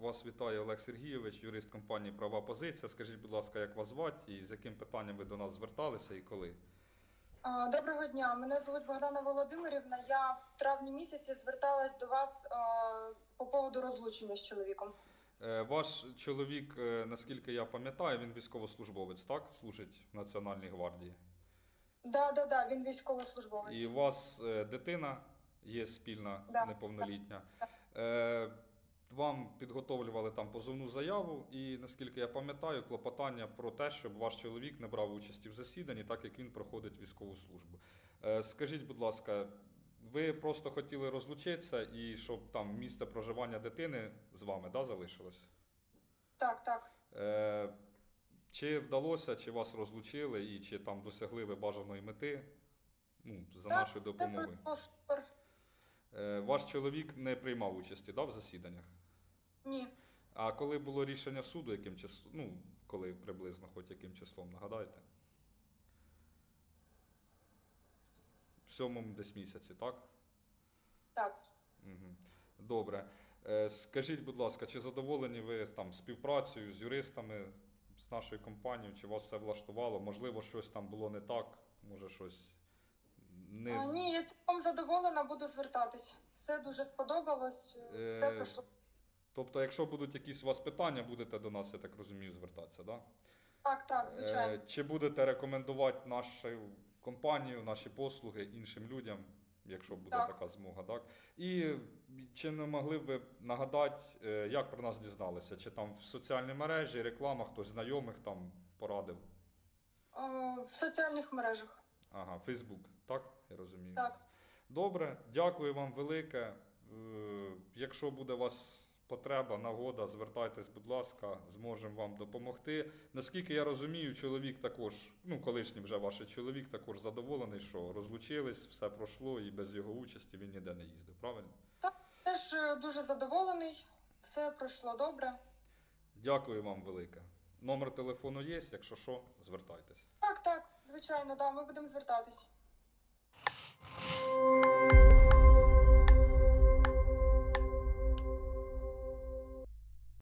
Вас вітає Олег Сергійович, юрист компанії Права Позиція. Скажіть, будь ласка, як вас звати і з яким питанням ви до нас зверталися і коли? Доброго дня. Мене звуть Богдана Володимирівна. Я в травні місяці зверталась до вас по поводу розлучення з чоловіком. Е, Ваш чоловік, е, наскільки я пам'ятаю, він військовослужбовець, так? Служить в Національній гвардії. Да, да, да, він військовослужбовець. І у вас е, дитина є спільна, Да. неповнолітня. Е, Вам підготовлювали там позовну заяву, і наскільки я пам'ятаю, клопотання про те, щоб ваш чоловік не брав участі в засіданні, так як він проходить військову службу. Е, Скажіть, будь ласка, ви просто хотіли розлучитися і щоб там місце проживання дитини з вами да, залишилось? Так, так. Е, Чи вдалося, чи вас розлучили, і чи там досягли ви бажаної мети ну, за так, нашою все допомогою? супер. Ваш чоловік не приймав участі да, в засіданнях. Ні. А коли було рішення суду, яким числом, ну, коли приблизно, хоч яким числом, нагадайте? В сьомому десь місяці, так? Так. Угу. Добре. Е, Скажіть, будь ласка, чи задоволені ви там співпрацею з юристами, з нашою компанією, чи вас все влаштувало? Можливо, щось там було не так, може щось не. А, ні, я цілком задоволена, буду звертатись. Все дуже сподобалось, Е, все пройшло. Тобто, якщо будуть якісь у вас питання, будете до нас, я так розумію, звертатися, так? Да? Так, так, звичайно. Е, Чи будете рекомендувати нашу компанію, наші послуги іншим людям, якщо буде Так. така змога, так? І чи не могли б ви нагадати, е, як про нас дізналися? Чи там в соціальній мережі, реклама, хтось знайомих там порадив? Е, в соціальних мережах. Ага, Фейсбук, так? Я розумію. Так. Добре, дякую вам велике. Якщо буде у вас потреба, нагода, звертайтесь, будь ласка, зможемо вам допомогти. Наскільки я розумію, чоловік також, ну, колишній вже ваш чоловік, також задоволений, що розлучились, все пройшло і без його участі він ніде не їздив, правильно? Так, теж е, дуже задоволений. Все пройшло добре. Дякую вам велике. Номер телефону є, якщо що, звертайтесь. Так, так, звичайно, да, ми будемо звертатись.